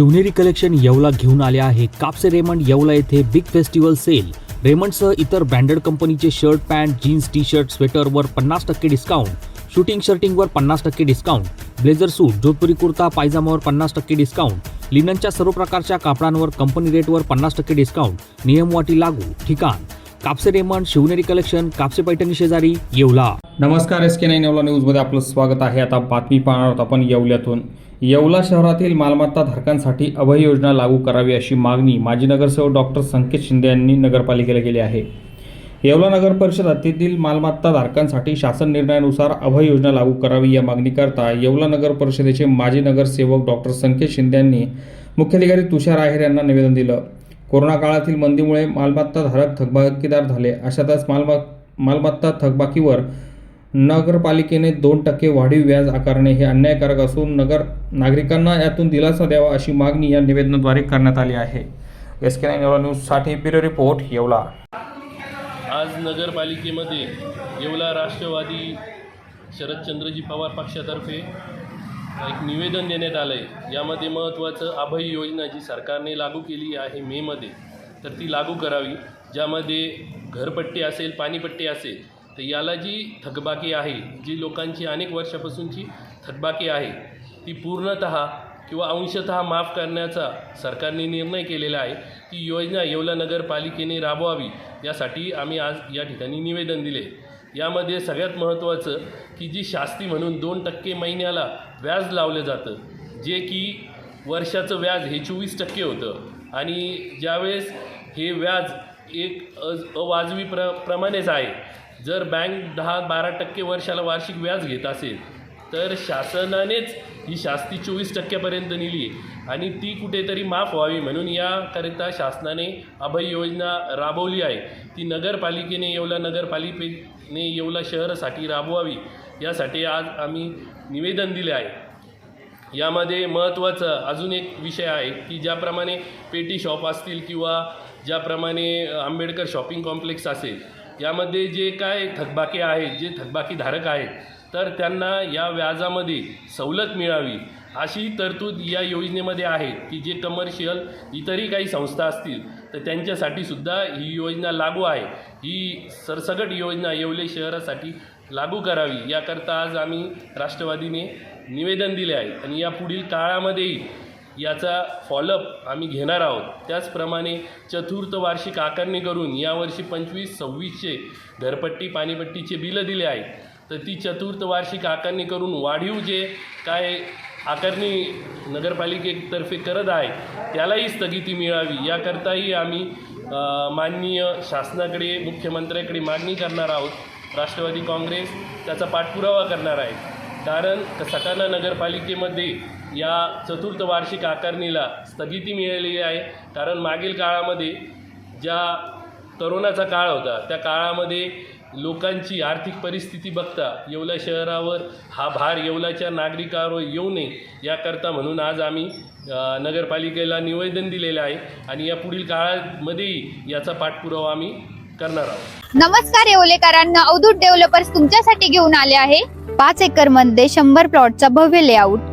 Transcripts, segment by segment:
Shivneri collection Yeola घेऊन आले आहे. कापसे रेमंड येवला येथे बिग फेस्टिवल सेल. रेमंडसह इतर ब्रँडेड कंपनीचे shirt pant jeans T shirt स्वेटरवर पन्नास टक्के डिस्काउंट. शूटिंग शर्टिंगवर पन्नास टक्के discount. Blazer suit Jodhpuri kurta पायजामावर पन्नास टक्के डिस्काउंट. लिननच्या सर्व प्रकारच्या कापडांवर कंपनी रेटवर पन्नास टक्के डिस्काउंट. नियमवाटी लागू. ठिकाण. कापसे रेमंड शिवनेरी कलेक्शन कापसे पैठणी शेजारी येवला. नमस्कार एस के नाईन येवला न्यूजमध्ये आपलं स्वागत आहे. आता बातमी पाहणार आहोत आपण येवल्यातून. येवला शहरातील मालमत्ता धारकांसाठी अभय योजना लागू करावी अशी मागणी माजी नगरसेवक डॉक्टर संकेत शिंदे यांनी नगरपालिकेला केली आहे. येवला नगर परिषद हद्दीतील मालमत्ता धारकांसाठी शासन निर्णयानुसार अभय योजना लागू करावी या मागणीकरता येवला नगर परिषदेचे माजी नगरसेवक डॉक्टर संकेत शिंदे यांनी मुख्याधिकारी तुषार आहेर यांना निवेदन दिलं. कोरोना काळातील मंदीमुळे मालमत्ता धारक थकबाकीदार झाले. अशातच मालम मालमत्ता थकबाकीवर नगरपालिकेने दोन टक्के वाढीव व्याज आकारणे हे अन्यायकारक असून नगर नागरिकांना यातून दिलासा द्यावा अशी मागणी या निवेदनाद्वारे करण्यात आली आहे. एस के नाईन येवला न्यूजसाठी ब्युरो रिपोर्ट येवला. आज नगरपालिकेमध्ये येवला राष्ट्रवादी शरदचंद्रजी पवार पक्षातर्फे एक निवेदन देण्यात आलं आहे यामध्ये महत्त्वाचं अभय योजना जी सरकारने लागू केली आहे मेमध्ये तर ती लागू करावी. ज्यामध्ये घरपट्टी असेल पाणीपट्टी असेल तर याला जी थकबाकी आहे जी लोकांची अनेक वर्षापासूनची थकबाकी आहे ती पूर्णत किंवा अंशतः माफ करण्याचा सरकारने निर्णय केलेला आहे. ती योजना येवला नगरपालिकेने राबवावी यासाठी आम्ही आज या ठिकाणी निवेदन दिले. यामध्ये सगळ्यात महत्त्वाचं की जी शास्ती म्हणून दोन टक्के महिन्याला व्याज लावलं जातं जे की वर्षाचं व्याज हे चोवीस टक्के होतं. आणि ज्यावेळेस हे व्याज एक अवाजवी प्र प्रमाणेच आहे जर बँक दहा बारा टक्के वर्षाला वार्षिक व्याज घेत असेल तर शासनानेच ही शास्ती चोवीस टक्क्यापर्यंत नेली आणि ती कुठेतरी माफ व्हावी म्हणून याकरिता शासनाने अभय योजना राबवली आहे. ती नगरपालिकेने येवला नगरपालिकेने येवला शहरासाठी राबवावी यासाठी आज आम्ही निवेदन दिले आहे. यामध्ये महत्त्वाचं अजून एक विषय आहे की ज्याप्रमाणे पेटी शॉप असतील किंवा ज्याप्रमाणे आंबेडकर शॉपिंग कॉम्प्लेक्स असेल यामध्ये जे काय थकबाकी आहेत जे थकबाकीधारक आहेत तर त्यांना या व्याजामध्ये सवलत मिळावी अशी तरतूद या योजनेमध्ये आहे की जे कमर्शियल इतरही काही संस्था असतील तर त्यांच्यासाठी सुद्धा ही योजना लागू आहे. ही सरसगट योजना येवले शहरासाठी लागू करावी. याकरता आज आम्ही राष्ट्रवादीने निवेदन दिले आहे आणि या पुढील काळामध्येही याचा फॉलोअप आम्ही घेणार आहोत. त्याचप्रमाणे चतुर्थ वार्षिक आकारणी करून यावर्षी पंचवीस सव्वीसचे घरपट्टी पाणीपट्टीचे बिलं दिले आहेत. तर ती चतुर्थ वार्षिक आकारणी करून वाढीव जे काय आकारणी नगरपालिकेतर्फे करत आहे त्यालाही स्थगिती मिळावी. याकरताही आम्ही माननीय शासनाकडे मुख्यमंत्र्याकडे मागणी करणार आहोत. राष्ट्रवादी काँग्रेस त्याचा पाठपुरावा करणार आहे. कारण सटाणा नगरपालिकेमध्ये या चतुर्थ वार्षिक आकारणीला स्थगिती मिळालेली आहे. कारण मागील काळामध्ये ज्या करोनाचा काळ होता त्या काळामध्ये लोकांची आर्थिक परिस्थिती बघता येवला शहरावर हा भार येवलाच्या नागरिकावर येऊ नये याकरता म्हणून आज आम्ही नगरपालिकेला निवेदन दिलेलं आहे आणि या पुढील काळामध्येही याचा पाठपुरावा आम्ही करणार आहोत. नमस्कार येवलेकरांना अवधूत डेव्हलपर्स तुमच्यासाठी घेऊन आले आहे. पाच एकरमध्ये शंभर प्लॉटचा भव्य लेआउट.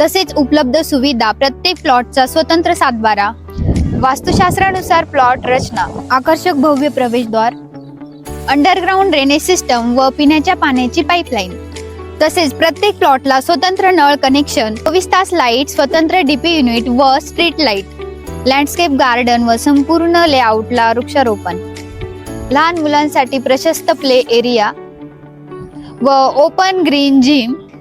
तसेच उपलब्ध सुविधा प्रत्येक प्लॉटचा स्वतंत्र सातबारा. वास्तुशास्त्रानुसार प्लॉट रचना आकर्षक भव्य प्रवेशद्वार अंडरग्राउंड ड्रेनेज सिस्टम व पिण्याच्या पाण्याची पाईपलाईन तसेच प्रत्येक प्लॉटला स्वतंत्र नळ कनेक्शन चोवीस तास लाइट स्वतंत्र डीपी युनिट व स्ट्रीट लाइट लँडस्केप गार्डन व संपूर्ण लेआउटला वृक्षारोपण. लहान मुलांसाठी प्रशस्त प्ले एरिया व ओपन ग्रीन जिम